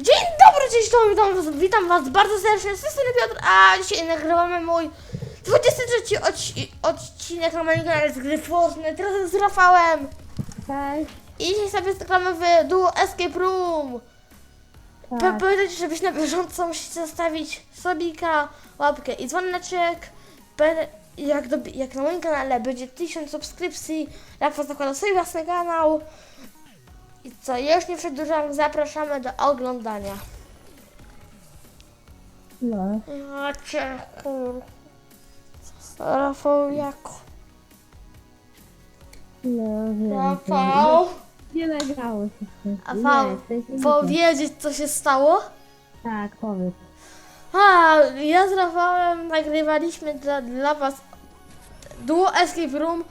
Dzień dobry, cześć, to witam was, witam was bardzo serdecznie, z tej strony Piotr, a dzisiaj nagrywamy mój 23 odci- odcinek na moim kanale z gry Fortnite, razem z Rafałem. Cześć. I dzisiaj sobie zagramy w duo Escape Room. Tak. Tak. Pamiętajcie, żebyś na bieżąco musicie zostawić sobika, łapkę i dzwoneczek. Jak, jak na moim kanale będzie 1000 subskrypcji, Rafał zakłada swój własny kanał. I co, już nie przedłużam, zapraszamy do oglądania. No. Ja cię kur... Rafał jak... No, wiem. Rafał! Nie nagrało się. Rafał, Nie, nie powiedzieć co się stało? Tak, powiedz. A, ja z Rafałem nagrywaliśmy dla, dla was duo Escape Room,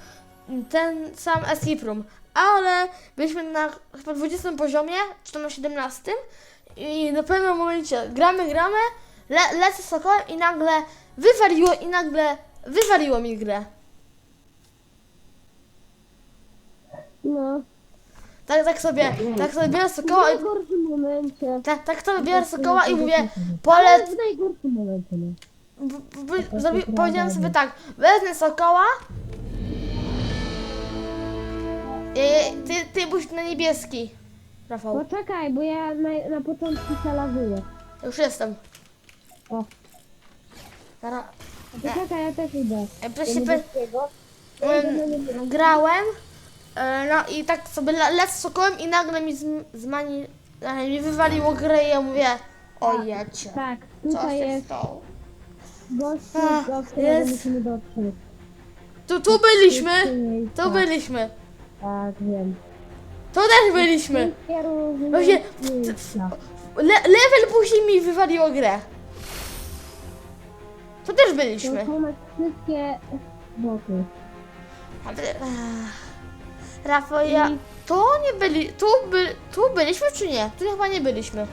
ten sam Escape Room, ale byliśmy na chyba 20 poziomie, czy to na 17 i na pewnym momencie gramy, gramy, le, lecę z sokołem i nagle wywaliło i nagle wywaliło mi grę. No. Tak, tak sobie, tak sobie biorę W sokoła i najgorszym momencie. tak, tak sobie biorę sokoła i mówię, polec, w najgorszym momencie, no. b- b- zrobi, powiedziałem sobie tak, wezmę sokoła, i ty, ty pójdź na niebieski, Rafał, Poczekaj, bo ja na, na początku salazuję. już jestem. O. Teraz, Poczekaj, ja też idę. ja Do przez się pe- em, grałem, e, no i tak sobie le, lecę sokołem i nagle mi zm- zmani, e, mi wywaliło grę i ja mówię, o jecie, Tak, co tutaj się jest stało? gościu, Ach, do którego jest. musimy dotrzeć. Tu, tu byliśmy, tu byliśmy, Tak, wiem. tu też byliśmy. Właśnie-. Le level później mi wywaliło grę. To też To byliśmy. wszystkie. Ale, ech, Rafał, ja... Tu nie byli... Tu, by, tu byliśmy czy nie? Tu chyba nie byliśmy.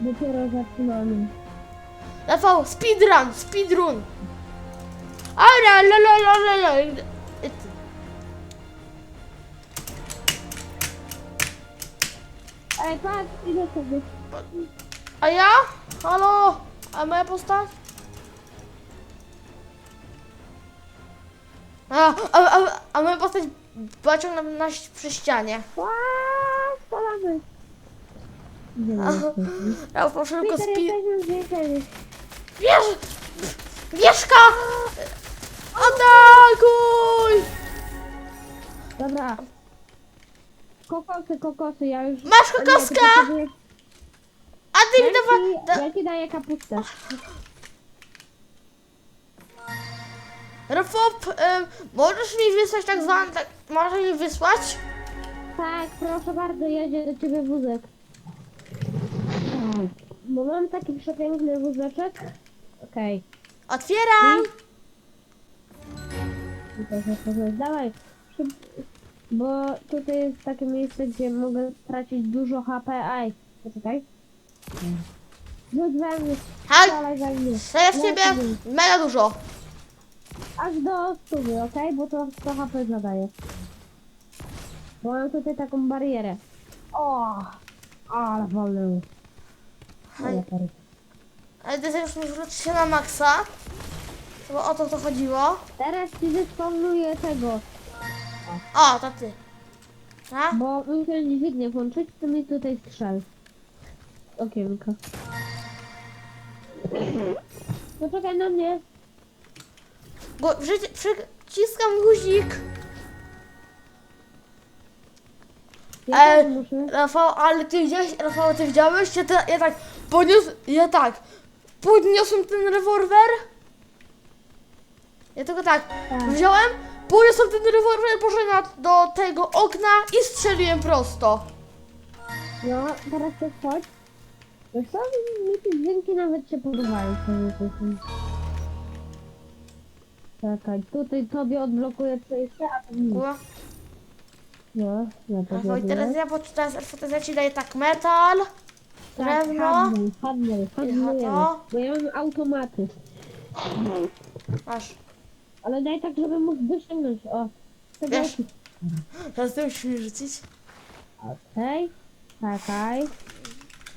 Dopiero zaczynamy. Rafał, speedrun, speedrun. Ara, la Ej, patrz, idę sobie. A ja? Halo? A moja postać? A, a, a, a moja postać bacią na, na przy ścianie. Aaaa, spadamy. Gdzie A, jesteśmy? Rafał, szybko Peter, speed... jesteśmy zwiększeni. Wież... Wieżka! Atakuj! Dobra. Kokosy, kokosy, ja już... Masz kokoska! A ty mi dawa... Da... ja ci daję kapustę. Rafop, em, możesz mi wysłać tak zwane... Tak, możesz mi wysłać? Tak, proszę bardzo, jedzie do ciebie wózek. Bo mam taki przepiękny wózeczek. Okej. Otwieram! Poznać. Dawaj. Szyb... Bo tutaj jest takie miejsce, gdzie mogę stracić dużo HP. Aj, poczekaj. Rzuć we mnie, strzelaj we mnie. w ciebie mega dużo. Aż do stówy, okej? Bo to 100 HP zadaje. Bo mam tutaj taką barierę. O! Ale wolę. Hej. Ale ty już mi wrócić się na maksa. Bo o to to chodziło. Teraz ci wyspawnuję tego. O, to ty. A? Bo muszę dźwignię włączyć, to mi tutaj strzel. Okienko. No czekaj na mnie. Go, przyci- przyciskam guzik. Ja Ej, też muszę. Rafał, ale ty widziałeś, Rafał, ty widziałeś? Ja, te, ja tak podniósł, ja tak podniosłem ten rewolwer. Ja tylko tak, Tak. wziąłem, podniosłem ten rewolwer, poszedłem na- do tego okna i strzeliłem prosto. No, teraz też chodź. Wiesz co, mi te dźwięki nawet się podobają. Czekaj, tutaj tobie odblokuję przejście, a tu nie. Kurwa. No, ja to Rafał, i teraz ja, bo teraz, ja ci daję tak metal, Tak, drewno. handluj, handlujemy. to? Bo ja mam automaty. Masz. Ale daj tak, żeby mógł wyciągnąć. O, tego. Wiesz. Teraz ty musisz mi rzucić. Okej, czekaj.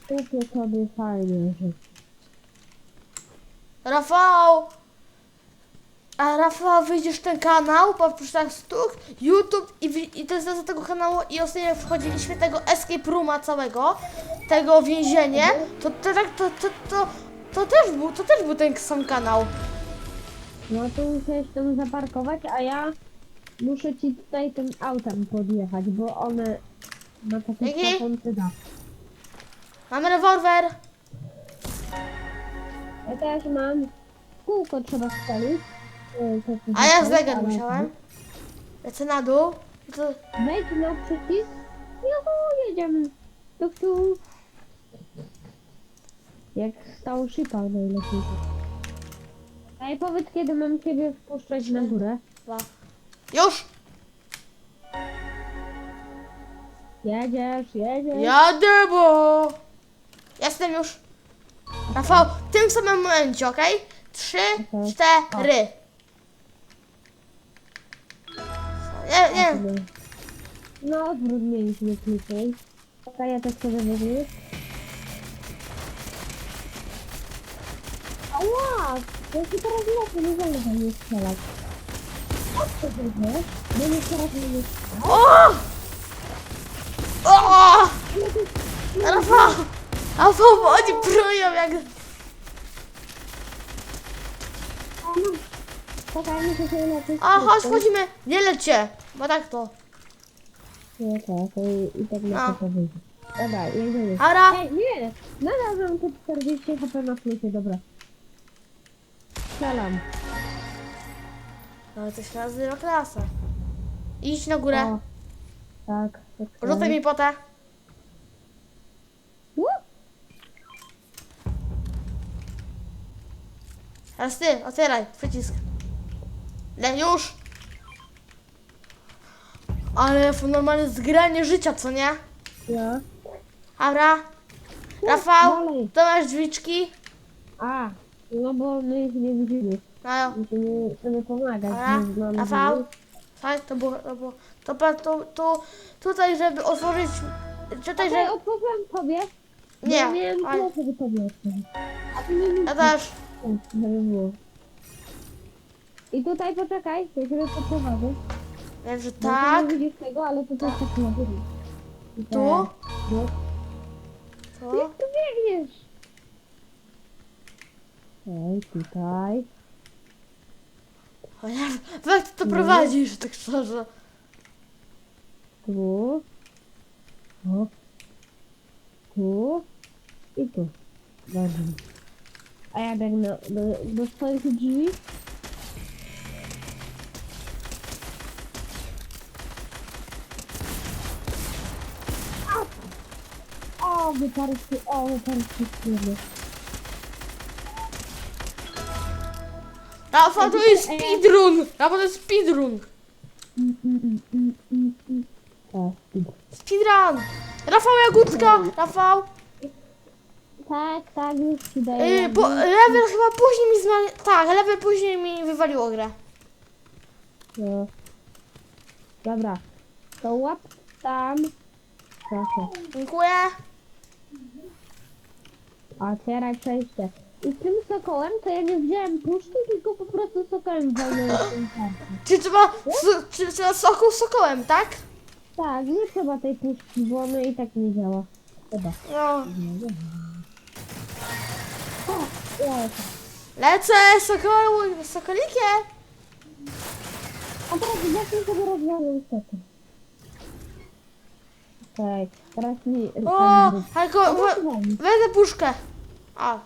Kupię sobie fajne rzeczy. Rafał! A Rafał, wyjdziesz ten kanał, poprzez tak stuk, YouTube i, i to jest nazwa tego kanału i ostatnio wchodziliśmy tego escape rooma całego, tego więzienie, to to, tak- to, to, to, to, też był, to też był ten sam kanał. No to musiałeś tam zaparkować, a ja muszę ci tutaj tym autem podjechać, bo one ma taki Jaki? skakący dach. Mamy rewolwer. Ja też mam. Kółko trzeba strzelić. To tu A ja z zostało, legend ale- musiałem. Lecę na dół. To, Wejdź na przycisk. Juhu, jedziemy. Tu, tu. Jak stał szypał najlepiej. Ej, powiedz kiedy mam ciebie wpuszczać na górę. dwa. Już! Jedziesz, jedziesz. Jadę, bo... Jestem już. Rafał, w tym samym momencie, okej? Trzy, Okej. cztery. Nie, nie. No, zmieniliśmy kliczej. Okej, ja tak sobie wyjdę. Ała! Ja się teraz lepiej nie wolno we mnie strzelać. O co to jest? Bo nie teraz nie jest. O! O! Rafał! Rafał, oni prują jak... Czekaj, muszę A, chodź, wchodzimy. Nie lecie, bo tak to. Nie, tak, to i, i tak na to wyjdzie. Dobra, jedziemy. Ara, Ej, nie! Nadal mam te 40 HP na plusie, dobra. Strzelam. no to się nazywa klasa. Idź na górę. O, tak, tak. Rzucaj mi potę. Teraz ty, otwieraj, przycisk. Le, już! Ale normalnie zgranie życia, co nie? Ja. Dobra. Rafał, to masz drzwiczki. A, no bo my ich nie widzimy. No, Musimy sobie pomagać. Rafał. drzwi. Tak, to było, to było. To, pa- to, to tutaj, żeby otworzyć. Tutaj, Okej, że. otworzyłem tobie. Nie, Ja miałem ale- tyle, żeby tobie otworzyć. A ty nie Ja też. żeby było. I tutaj poczekaj, ja ciebie poprowadzę. Wiem, że tak. Nie widzisz tego, ale to też tak ma być. I Tu? tak. No. To. Jak tu biegniesz? Ej, tutaj. O ja, jak ty to prowadzisz, tak szczerze. Tu. O. Tu. I tu. Dobrze. A ja biegnę do, do swoich drzwi. O, wyparcie, o, wyparcie skrzydło. Rafał, to jest speedrun! Rafał, to jest speedrun! O. Speedrun! Rafał Jagódka! Rafał! Tak, tak, już ci daję. Yy, bo level chyba później mi zmienił. Tak, level później mi wywaliło grę. No. Dobra. To łap tam. Proszę. Dziękuję. Otwieraj przejście. I tym sokołem to ja nie wziąłem puszki, tylko po prostu sokołem walnąłem. Czy trzeba, so, czy trzeba soku sokołem, tak? Tak, nie trzeba tej puszki, bo ona i tak nie działa. Chyba. No. O, ja. Lecę sokoł, sokolikiem. A teraz zacznę sobie rozwiązać sokiem. Okej, teraz mi... O, tylko we- wezmę puszkę. A,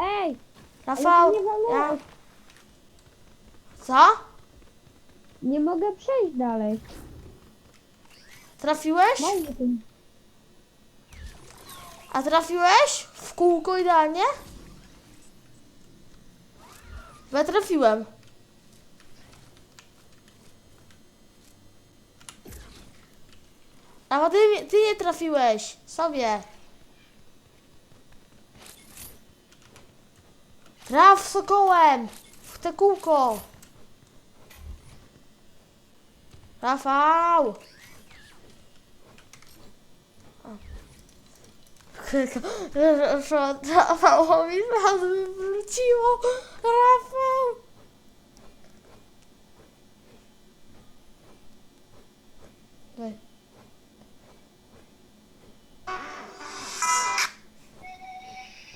Ej! Rafał, nie ja... Co? Nie mogę przejść dalej. Trafiłeś? Daj mi ten A trafiłeś? W kółko idealnie? Bo Ja trafiłem. A bo ty, ty nie trafiłeś. Sobie. Traf sokołem. W te kółko. Rafał. Rafałowi razu wróciło. Rafał! Daj.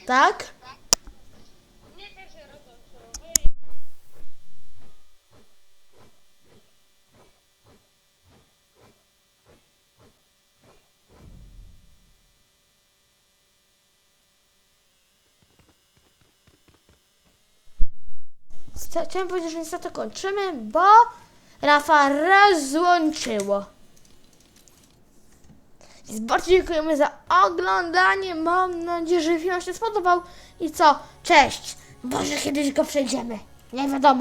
Tak? Chciałem powiedzieć, że niestety kończymy, bo Rafa rozłączyło. Więc bardzo dziękujemy za oglądanie. Mam nadzieję, że film się spodobał. I co? Cześć! Może kiedyś go przejdziemy. Nie wiadomo.